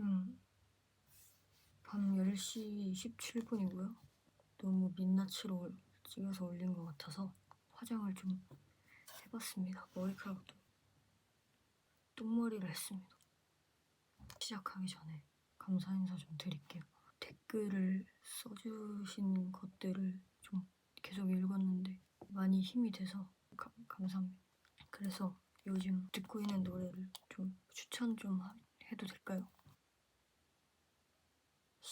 지금 밤 10시 17분이고요. 너무 민낯으로 찍어서 올린 것 같아서 화장을 좀 해봤습니다. 머리카락도 똥머리를 했습니다. 시작하기 전에 감사 인사 좀 드릴게요. 댓글을 써주신 것들을 좀 계속 읽었는데 많이 힘이 돼서 가- 감사합니다. 그래서 요즘 듣고 있는 노래를 좀 추천 좀 하- 해도 될까요?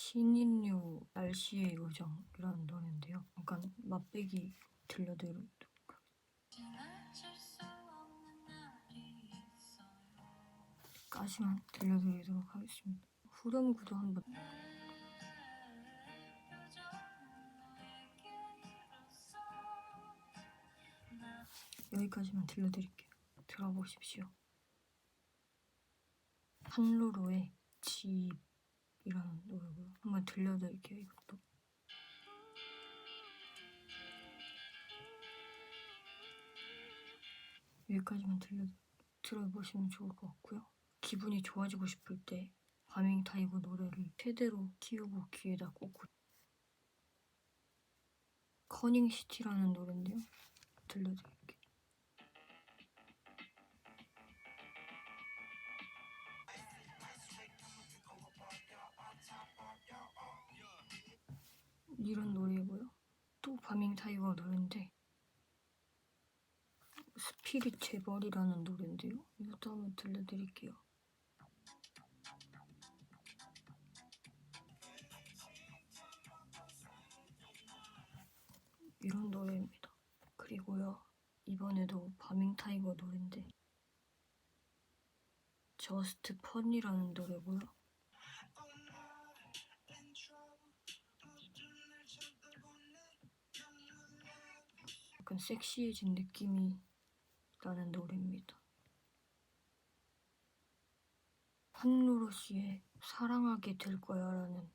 신인류 날씨의 요정이라는 노래인데요. 약간 맛배기 들려드리도록 까지만 들려드리도록 하겠습니다. 후렴구도 한번 여기까지만 들려드릴게요. 들어보십시오. 한루로의 집 이라는 노래고요. 한번 들려드릴게요. 이것도. 여기까지만 들려 들어보시면 좋을 것 같고요. 기분이 좋아지고 싶을 때 과밍 타이거 노래를 최대로 키우고 귀에다 꽂고 커닝 시티라는 노래인데요. 들려드릴게요. 이런 노래고요. 또 과밍 타이거 노래인데 스피릿 재벌이라는 노래인데요. 이것도 한번 들려드릴게요. 이런 노래입니다. 그리고요. 이번에도 바밍 타이거 노래인데 저스트 펀이라는 노래고요. 약간 섹시해진 느낌이 나는 노래입니다. 한루로 씨의 사랑하게 될 거야라는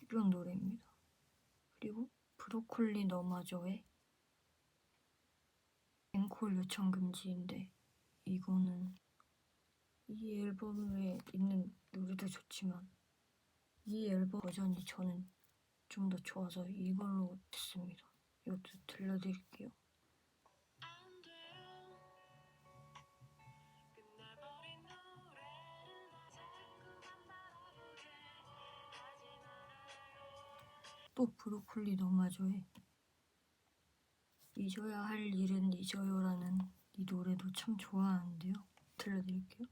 이런 노래입니다. 그리고 브로콜리 너마저의 앵콜 요청 금지인데 이거는 이 앨범에 있는 노래도 좋지만 이 앨범 버전이 저는 좀 더 좋아서 이걸로 듣습니다. 이것도 들려드릴게요. 또 브로콜리 너마저의 잊어야 할 일은 잊어요라는 이 노래도 참 좋아하는데요. 들려드릴게요.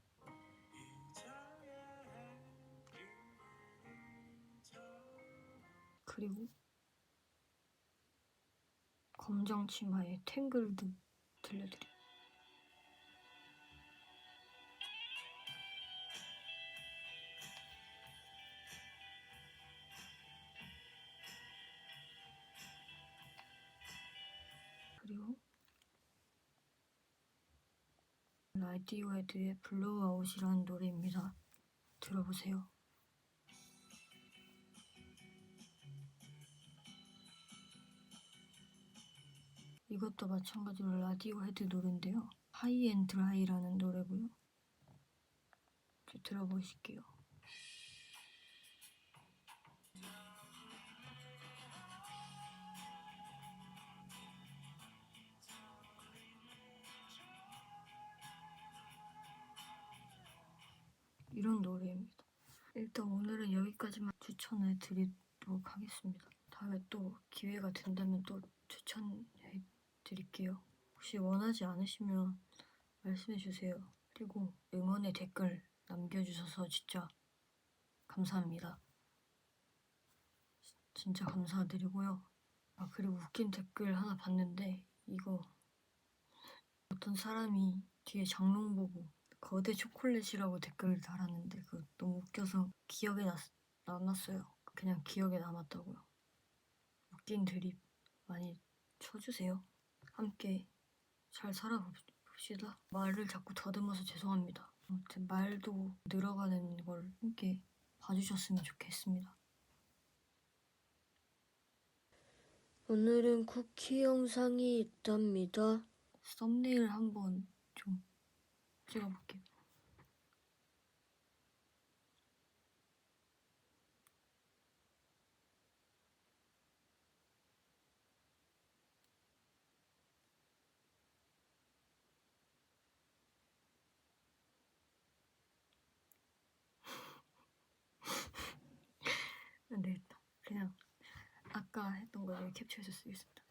그리고 검정 치마의 탱글드 들려드릴게요. 그리고 라디오헤드의 블로우아웃이라는 노래입니다. 들어보세요. 이것도 마찬가지로 라디오 헤드 노래인데요. 하이 앤 드라이라는 노래고요. 저 들어보실게요. 이런 노래입니다. 일단 오늘은 여기까지만 추천해 드리도록 하겠습니다. 다음에 또 기회가 된다면 또 추천해 드릴게요. 혹시 원하지 않으시면 말씀해 주세요. 그리고 응원의 댓글 남겨주셔서 진짜 감사합니다. 진짜 감사드리고요. 아 그리고 웃긴 댓글 하나 봤는데 이거 어떤 사람이 뒤에 장롱 보고 거대 초콜릿이라고 댓글을 달았는데 그 너무 웃겨서 기억에 남, 남았어요. 그냥 기억에 남았다고요. 웃긴 드립 많이 쳐주세요. 함께 잘 살아봅시다. 말을 자꾸 더듬어서 죄송합니다. 아무튼 말도 늘어가는 걸 함께 봐주셨으면 좋겠습니다. 오늘은 쿠키 영상이 있답니다. 썸네일 한번 좀 찍어볼게요. 안 되겠다. 그냥 아까 했던 거 내가 캡처해서 쓰겠습니다.